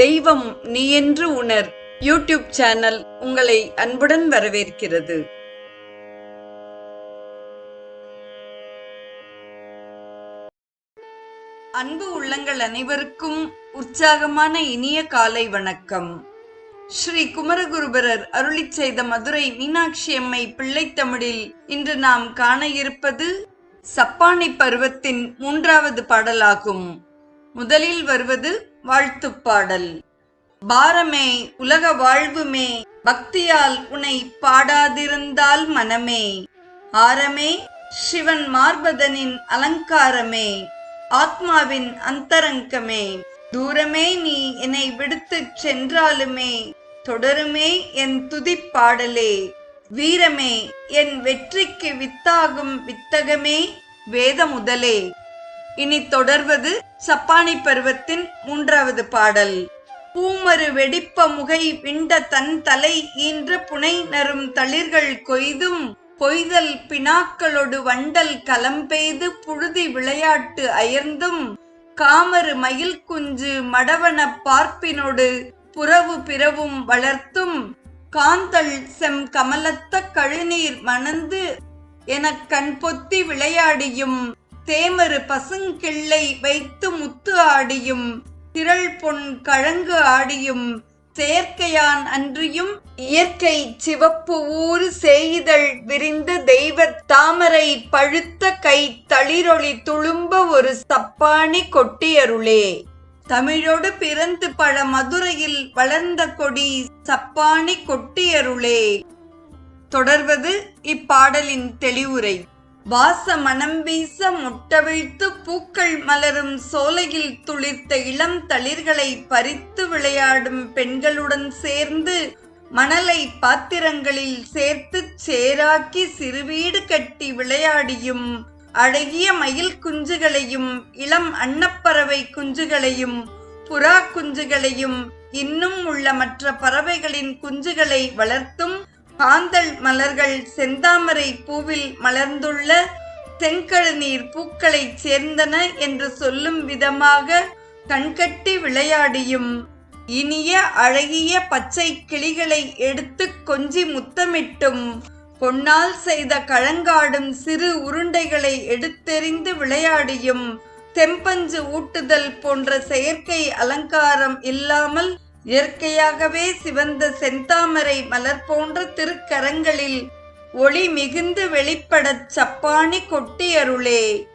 தெய்வம் நீ என்று உணர். யூடியூப் சேனல் உங்களை அன்புடன் வரவேற்கிறது. அன்பு உள்ளங்கள் அனைவருக்கும் உற்சாகமான இனிய காலை வணக்கம். ஸ்ரீ குமரகுருபரர் அருளிச் செய்த மதுரை மீனாட்சி அம்மை பிள்ளைத்தமிழில் இன்று நாம் காண இருப்பது சப்பானி பருவத்தின் மூன்றாவது பாடலாகும். முதலில் வருவது வாழ்த்துப் பாடல் பாரமே உலக வாழ்வுமே பக்தியால் உனை பாடாதிருந்தால் மனமே. ஆரமே சிவன் மார்பதனின் அலங்காரமே ஆத்மாவின் அந்தரங்கமே. தூரமே நீ என்னை விடுத்துச் சென்றாலுமே தொடருமே என் துதிப்பாடலே. வீரமே என் வெற்றிக்கு வித்தாகும் வித்தகமே வேத முதலே இனி தொடர்வது சப்பானி பருவத்தின் மூன்றாவது பாடல். பூமரு வெடிப்ப முகை விண்ட தன் தலை ஈன்ற புனை நரும் தளிர்கள் கொய்தும் பொய்தல் பினாக்களொடு வண்டல் கலம்பெய்து புழுதி விளையாட்டு அயர்ந்தும் காமரு மயில் குஞ்சு மடவன பார்ப்பினொடு புறவு பிறவும் வளர்த்தும் காந்தள் செம் கமலத்த கழுநீர் மணந்து எனக் கண் பொத்தி விளையாடியும் தேமரு பசுங்கிள்ளை வைத்து முத்து ஆடியும் திரள் பொன் கழங்கு ஆடியும் செயற்கையான் அன்றியும் இயற்கை சிவப்பு ஊறு செய்தல் விரிந்த தெய்வ தாமரை பழுத்த கை தளிரொளி துளும்ப ஒரு சப்பானி கொட்டியருளே. தமிழோடு பிறந்து பல மதுரையில் வளர்ந்த கொடி சப்பானி கொட்டியருளே. தொடர்வது இப்பாடலின் தெளிவுரை. வாச மனம் வீச முட்டவிழ்த்து பூக்கள் மலரும் சோலையில் துளிர்த்த இளம் தளிர்களை பறித்து விளையாடும் பெண்களுடன் சேர்ந்து மணலை பாத்திரங்களில் சேர்த்து சேராக்கி சிறுவீடு கட்டி விளையாடியும் அழகிய மயில் குஞ்சுகளையும் இளம் அன்னப்பறவை குஞ்சுகளையும் புறா குஞ்சுகளையும் இன்னும் உள்ள மற்ற பறவைகளின் குஞ்சுகளை வளர்த்தும் காந்தல் மலர்கள் செந்தாமரை பூவில் மலர்ந்துள்ள தென்கழுநீர் பூக்களைச் சேர்ந்தன என்று சொல்லும் விதமாக கண்கட்டி விளையாடியும். இனிய அழகிய பச்சை கிளிகளை எடுத்து கொஞ்சி முத்தமிட்டும். பொன்னால் செய்த கழங்காடும் சிறு உருண்டைகளை எடுத்தெறிந்து விளையாடியும். தெம்பஞ்சு ஊட்டுதல் போன்ற செயற்கை அலங்காரம் இல்லாமல் இயற்கையாகவே சிவந்த செந்தாமரை மலர் போன்ற திருக்கரங்களில் ஒளி மிகுந்து வெளிப்படச் சப்பானி கொட்டியருளே.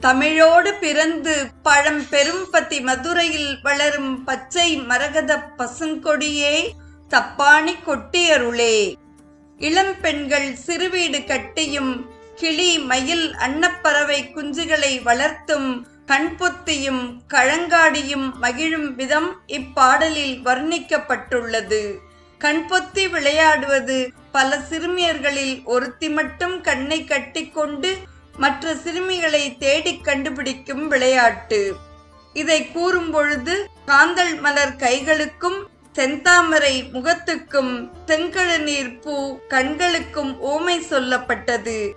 தமிழோடு பிறந்து பழம் பெரும்பதி மதுரையில் வளரும் பச்சை மரகத பசுங்கொடியே சப்பானி கொட்டியருளே. இளம் பெண்கள் சிறுவீடு கட்டியும் கிளி மயில் அன்னப்பறவை குஞ்சுகளை வளர்த்தும் கண்பொத்தியும் கழங்காடியும் மகிழும் விதம் இப்பாடலில் வர்ணிக்கப்பட்டுள்ளது. கண்பொத்தி விளையாடுவது பல சிறுமியர்களில் ஒருத்தி மட்டும் கண்ணை கட்டிக்கொண்டு மற்ற சிறுமிகளை தேடிக் கண்டுபிடிக்கும் விளையாட்டு. இதை கூறும் பொழுது காந்தல் மலர் கைகளுக்கும் செந்தாமரை முகத்துக்கும் தென்கழநீர் பூ கண்களுக்கும் ஓமை சொல்லப்பட்டது.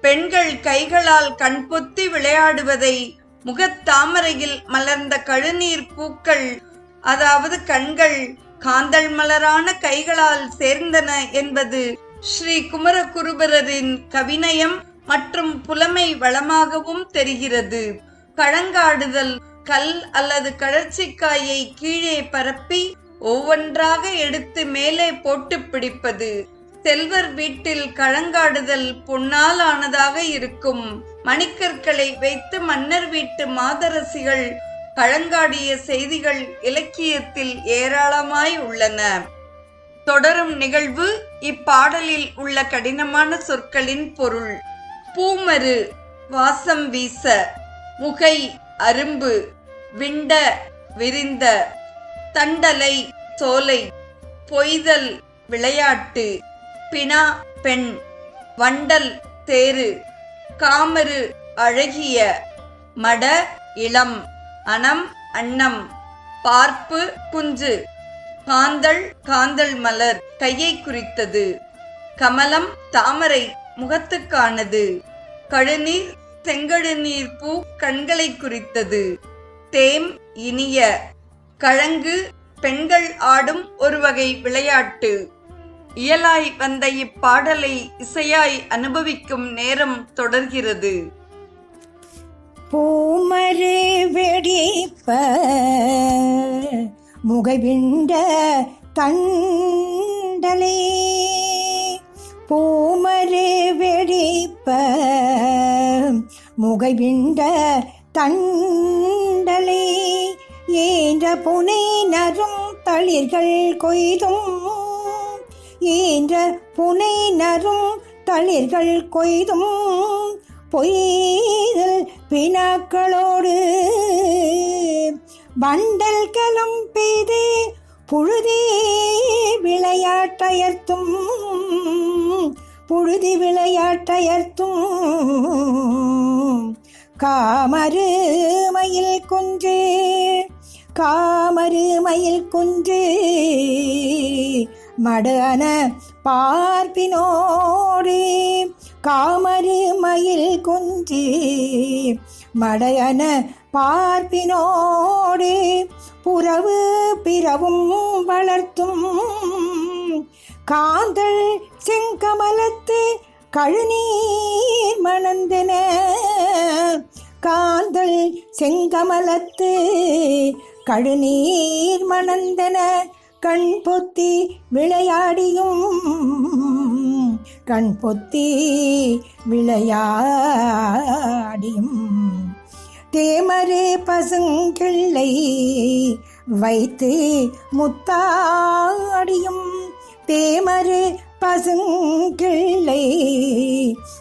பெண்கள் கைகளால் கண்பொத்தி விளையாடுவதை முகத்தாமரையில் மலர்ந்த கழுநீர் பூக்கள் அதாவது கண்கள் காந்தள் மலரான கைகளால் சேர்ந்தன என்பது ஸ்ரீ குமரகுருபரரின் கவிநயம் மற்றும் புலமை வளமாகவும் தெரிகிறது. கழங்காடுதல் கல் அல்லது கடற்சிக்காயை கீழே பரப்பி ஒவ்வொன்றாக எடுத்து மேலே போட்டு பிடிப்பது. செல்வர் வீட்டில் கழங்காடுதல் பொன்னால் ஆனதாக இருக்கும். மணிக்கற்களை வைத்து மன்னர் வீட்டு மாதரசிகள் கழங்காடிய செய்திகள் இலக்கியத்தில் ஏராளமாய் உள்ளன. தொடரும் நிகழ்வு இப்பாடலில் உள்ள கடினமான சொற்களின் பொருள். பூமரு வாசம் வீச முகை அரும்பு விண்ட விரிந்த தண்டலை சோலை பொய்தல் விளையாட்டு பினா பெண் வண்டல் தேரு காமரு அழகிய மட இளம் அனம் அன்னம் பார்ப்பு குஞ்சு காந்தள் காந்தள் மலர் கையை குறித்தது. கமலம் தாமரை முகத்துக்கானது. கழுநீர் செங்கழுநீர் பூ கண்களை குறித்தது. தேம் இனிய கழங்கு பெண்கள் ஆடும் ஒரு வகை விளையாட்டு. இயலாய் வந்த இப்பாடலை இசையாய் அனுபவிக்கும் நேரம் தொடர்கிறது. பூமரே வெடிப்ப முகவிண்ட தண்டலே. பூமரே வெடிப்ப முகவிண்ட தண்டலே. ஏன்ற புனை நரும் தளிர்கள் கொய்தும் ஈன்ற புனை நரும் தளிர்கள் கொய்தும் பொய்தல் பினாக்களோடு வண்டல் கலம் பெய்து புழுதி விளையாட்டயர்த்தும் புழுதி விளையாட்டயர்த்தும். காமரு மயில் குன்று காமரு மயில் குன்று மடன பார்ப்பினோடு காமரு மயில் குஞ்சி. மடையன பார்ப்பினோடு புறவு பிறவும் வளர்த்தும். காந்தல் செங்கமலத்து கழுநீர் மணந்தன. காந்தல் செங்கமலத்து கழுநீர் மணந்தன. கண் பொத்தி விளையாடியும் கண் பொத்தி விளையாடியும். தேமரே பசுங்கிள்ளை வைத்து முத்தாடியும் தேமரு பசுங்கிள்ளை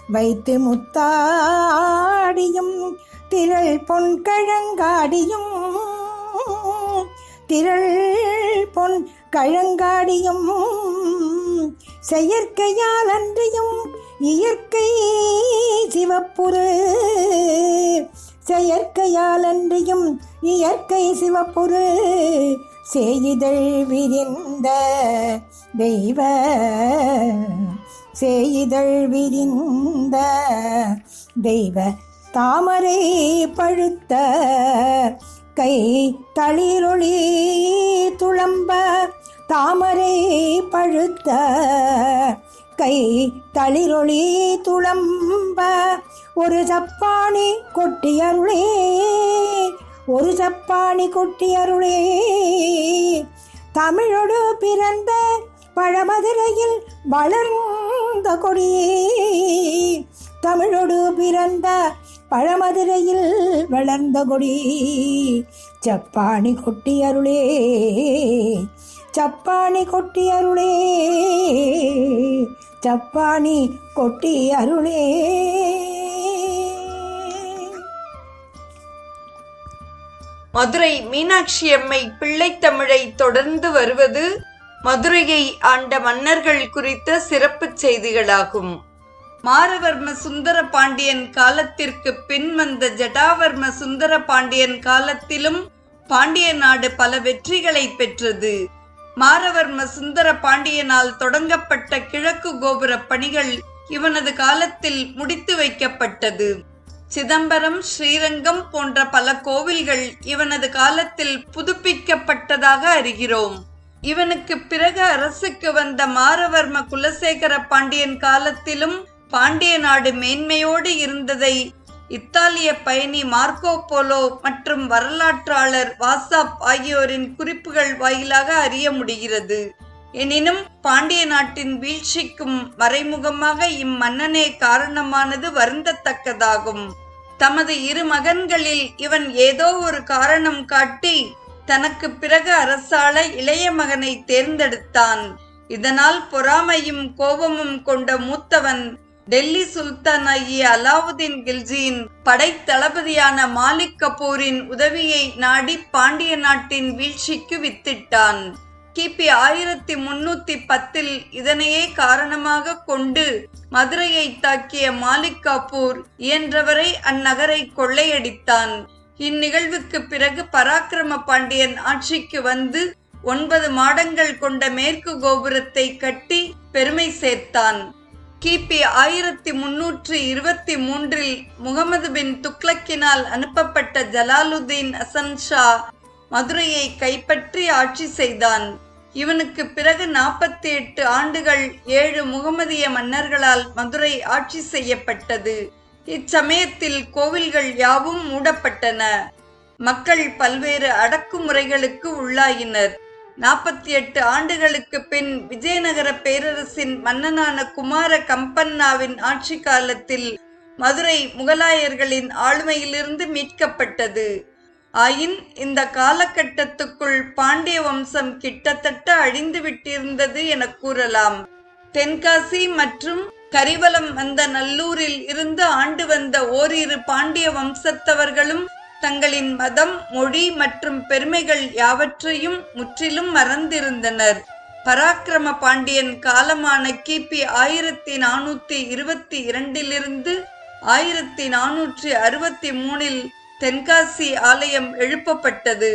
வைத்து முத்தாடியும் திரள் பொன் கழங்காடியும் திரள் பொன் கழங்காடியும் செயற்கையால் அன்றியும் இயற்கை சிவப்புரு. செயற்கையால் அன்றியும் இயற்கை சிவப்புரு. செய்தல் விரிந்த தெய்வ. செய்தல் விரிந்த தெய்வ. தாமரை பழுத்த கை தளிரொளி துளம்ப தாமரை பழுத்த கை தளிரொளி துளம்ப ஒரு சப்பாணி கொட்டியருளே ஒரு சப்பாணி கொட்டியருளே தமிழோடு பிறந்த பழமதுரையில் வளர்ந்த கொடியே தமிழோடு பிறந்த பழமதுரையில் வளர்ந்த கொடி சப்பாணி கொட்டி அருளே சப்பாணி கொட்டி அருளே சப்பாணி கொட்டி அருளே. மதுரை மீனாட்சி அம்மை பிள்ளைத்தமிழை தொடர்ந்து வருவது மதுரையை ஆண்ட மன்னர்கள் குறித்த சிறப்பு செய்திகளாகும். மாரவர்ம சுந்தர பாண்டியன் காலத்திற்கு பின் வந்த ஜடாவர்ம சுந்தர பாண்டியன் காலத்திலும் பாண்டிய நாடு பல வெற்றிகளை பெற்றது. மாரவர்ம சுந்தர பாண்டியனால் தொடங்கப்பட்ட கிழக்கு கோபுர பணிகள் இவனது காலத்தில் முடித்து வைக்கப்பட்டது. சிதம்பரம் ஸ்ரீரங்கம் போன்ற பல கோவில்கள் இவனது காலத்தில் புதுப்பிக்கப்பட்டதாக அறிகிறோம். இவனுக்கு பிறகு அரசுக்கு வந்த மாரவர்ம குலசேகர பாண்டியன் காலத்திலும் பாண்டிய நாடு மேன்மையோடு இருந்ததை இத்தாலிய பயணி மார்க்கோ போலோ மற்றும் வரலாற்றாளர் வாசாப் ஆகியோரின் குறிப்புகள் வாயிலாக அறிய முடிகிறது. எனினும் பாண்டிய நாட்டின் வீழ்ச்சிக்கும் மறைமுகமாக இம்மன்னனே காரணமானது வருந்தத்தக்கதாகும். தமது இரு மகன்களில் இவன் ஏதோ ஒரு காரணம் காட்டி தனக்கு பிறகு அரசாள இளைய மகனை தேர்ந்தெடுத்தான். இதனால் பொறாமையும் கோபமும் கொண்ட மூத்தவன் டெல்லி சுல்தான் ஆகிய அலாவுதீன் கில்ஜியின் படைத்தளபதியான மாலிக் கபூரின் உதவியை நாடி பாண்டிய நாட்டின் வீழ்ச்சிக்கு வித்திட்டான். கிபி ஆயிரத்தி முன்னூத்தி பத்தில் இதனையே காரணமாக கொண்டு மதுரையை தாக்கிய மாலிக் கபூர் இயன்றவரை அந்நகரை கொள்ளையடித்தான். இந்நிகழ்வுக்கு பிறகு பராக்கிரம பாண்டியன் ஆட்சிக்கு வந்து ஒன்பது மாடங்கள் கொண்ட மேற்கு கோபுரத்தை கட்டி பெருமை சேர்த்தான். கிபி ஆயிரத்தி முன்னூற்றி இருபத்தி மூன்றில் முகமது பின் துக்ளக்கினால் அனுப்பப்பட்ட ஜலாலுதீன் அசன் ஷா மதுரையை கைப்பற்றி ஆட்சி செய்தான். இவனுக்கு பிறகு நாற்பத்தி எட்டு ஆண்டுகள் ஏழு முகமதிய மன்னர்களால் மதுரை ஆட்சி செய்யப்பட்டது. இச்சமயத்தில் கோவில்கள் யாவும் மூடப்பட்டன. மக்கள் பல்வேறு அடக்குமுறைகளுக்கு உள்ளாயினர். நாற்பத்தி எட்டு ஆண்டுகளுக்கு பின் விஜயநகர பேரரசின் மன்னனான குமார கம்பன்னாவின் ஆட்சி காலத்தில் மதுரை முகலாயர்களின் ஆளுமையிலிருந்து மீட்கப்பட்டது. ஆயின் இந்த காலகட்டத்துக்குள் பாண்டிய வம்சம் கிட்டத்தட்ட அழிந்து விட்டிருந்தது என கூறலாம். தென்காசி மற்றும் கரிவலம் வந்த நல்லூரில் இருந்து ஆண்டு வந்த ஓரிரு பாண்டிய வம்சத்தவர்களும் தங்களின் மதம் மொழி மற்றும் பெருமைகள் யாவற்றையும் முற்றிலும் மறந்திருந்தனர். பராக்கிரம பாண்டியன் காலமான கிபி ஆயிரத்தி நானூத்தி இருபத்தி இரண்டிலிருந்து ஆயிரத்தி நானூற்றி அறுபத்தி மூணில் தென்காசி ஆலயம் எழுப்பப்பட்டது.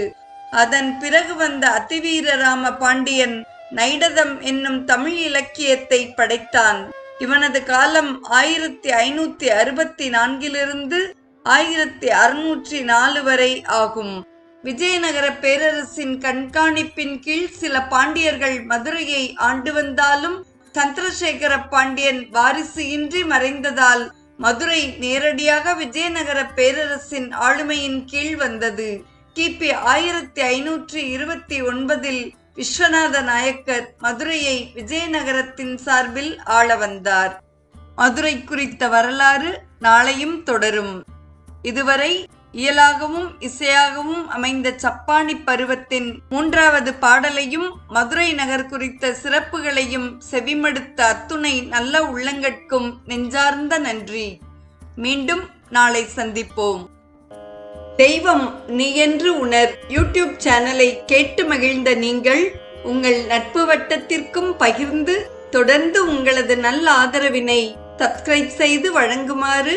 அதன் பிறகு வந்த அதிவீரராம பாண்டியன் நைடதம் என்னும் தமிழ் இலக்கியத்தை படைத்தான். இவனது காலம் ஆயிரத்தி ஐநூத்தி அறுபத்தி நான்கிலிருந்து ஆயிரத்தி அறுநூற்றி நாலு வரை ஆகும். விஜயநகர பேரரசின் கண்காணிப்பின் கீழ் சில பாண்டியர்கள் மதுரையை ஆண்டு வந்தாலும் சந்திரசேகர பாண்டியன் வாரிசு இன்றி மறைந்ததால் மதுரை நேரடியாக விஜயநகர பேரரசின் ஆளுமையின் கீழ் வந்தது. கிபி ஆயிரத்தி ஐநூற்றி இருபத்தி ஒன்பதில் விஸ்வநாத நாயக்கர் மதுரையை விஜயநகரத்தின் சார்பில் ஆள வந்தார். மதுரை குறித்த வரலாறு நாளையும் தொடரும். இதுவரை இயலாகவும் இசையாகவும் அமைந்த சப்பானி பருவத்தின் மூன்றாவது பாடலையும் மதுரை நகர் குறித்த சிறப்புகளையும் செவிமடுத்த அத்துணை நல்ல உள்ளங்கட்கும் நெஞ்சார்ந்த நன்றி. மீண்டும் நாளை சந்திப்போம். தெய்வம் நீ என்று உணர் யூடியூப் சேனலை கேட்டு மகிழ்ந்த நீங்கள் உங்கள் நட்பு வட்டத்திற்கும் பகிர்ந்து தொடர்ந்து உங்களது நல்ல ஆதரவினை சப்ஸ்கிரைப் செய்து வழங்குமாறு